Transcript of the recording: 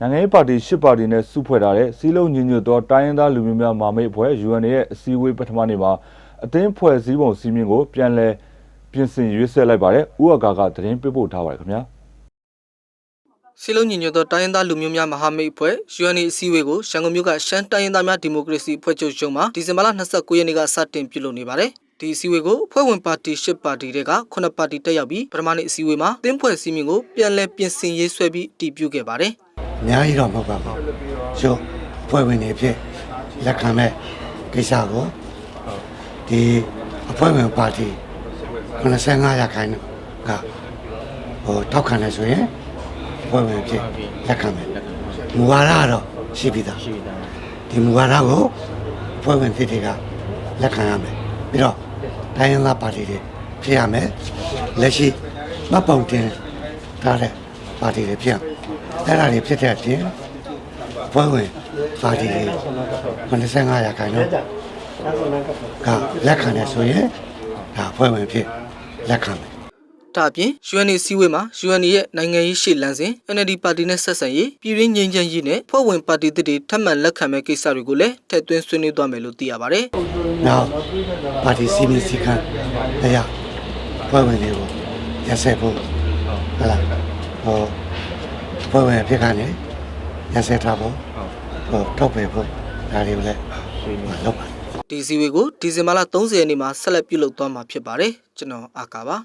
နိုင်ငံရေးပါတီ၈ပါတီနဲ့စုဖွဲ့ထားတဲ့စီလုံးညီညွတ်သောတိုင်းရင်းသားလူမျိုးများမာမိတ်အဖွဲ့ UN ရဲ့အစည်းအဝေးပထမနေ့မှာအသင်းဖွဲ့စည်းပုံစည်းမျဉ်းကိုပြန်လည်ပြင်ဆင်ရွေးဆဲလိုက်ပါတယ်။ဥအကာကသတင်းပေးပို့ထားပါတယ်ခင်ဗျာ။စီလုံးညီညွတ်သောတိုင်းရင်းသားလူမျိုးများမဟာမိတ်အဖွဲ့ UNA အစည်းအဝေးကိုရန်ကုန်မြို့ကရှမ်းတိုင်းရင်းသားများဒီမိုကရေစီအဖွဲ့ချုပ်ရုံးမှာဒီဇင်ဘာလ29ရက်နေ့ကစတင်ပြုလုပ်နေပါတယ်။ဒီအစည်းအဝေးကိုဖွဲ့ဝင်ပါတီ၈ပါတီတွေက9ပါတီတက်ရောက်ပြီးပထမနေ့အစည်းအဝေးမှာတင်းဖွဲ့စည်းမျဉ်းကိုပြန်လည်ပြင်ဆင်ရေးဆွဲပြီးတည်ပြုခဲ့ပါတယ် အများကြီးတော့မဟုတ်ပါဘူးရုပ်ဖွဲ့ဝင်တွေဖြစ်လက်ခံမဲ့ကိစ္စကိုဒီအဖွဲ့ဝင်ပါတီ95ရာခိုင်နှုန်းကဟိုထောက်ခံတယ်ဆိုရင်အဖွဲ့ဝင်ဖြစ်လက်ခံမယ်မူဝါဒကတော့ရှိပြီသားဒီမူဝါဒကိုအဖွဲ့ဝင်ဖြစ်တွေကလက်ခံရမယ်ပြီးတော့တိုင်းရင်းသားပါတီတွေဖြစ်ရမယ်လက်ရှိမတ်ပုံတင်ထားတဲ့ ပါတီတွေဖြစ်အောင်အဲ့ဒါတွေဖြစ်တဲ့အပြင်ဖွဲ့ဝင်ပါတီတွေ95ရာခိုင်နှုန်းကလက်ခံတယ်ဆိုရင်ဒါဖွဲ့ဝင်ဖြစ်လက်ခံမယ်။ဒါအပြင် UNA အစည်းအဝေးမှာ UNA ရဲ့နိုင်ငံရေးရှေ့လမ်းစဉ် NLD ပါတီနဲ့ဆက်ဆံရေးပြည်ရင်းငြိမ်းချမ်းရေးနဲ့ဖွဲ့ဝင်ပါတီသစ်တွေထပ်မံလက်ခံမဲ့ကိစ္စတွေကိုလည်းထည့်သွင်းဆွေးနွေးသွားမယ်လို့သိရပါတယ်။နောက်ပါတီစီမီစီခံအရာဖွဲ့ဝင်တွေကိုရဆက်ဖို့ဟုတ်လား ဟောဖွဲ့ဝင်အဖြစ်ကနေရဆက်ထားဖို့ဟောထောက်ပယ်ဖို့ဒါတွေကိုလည်းလုပ်ပါဒီစည်းဝေးကိုဒီဇင်ဘာလ30ရက်နေ့မှာဆက်လက်ပြုလုပ်သွားမှာဖြစ်ပါတယ်ကျွန်တော်အာကာပါ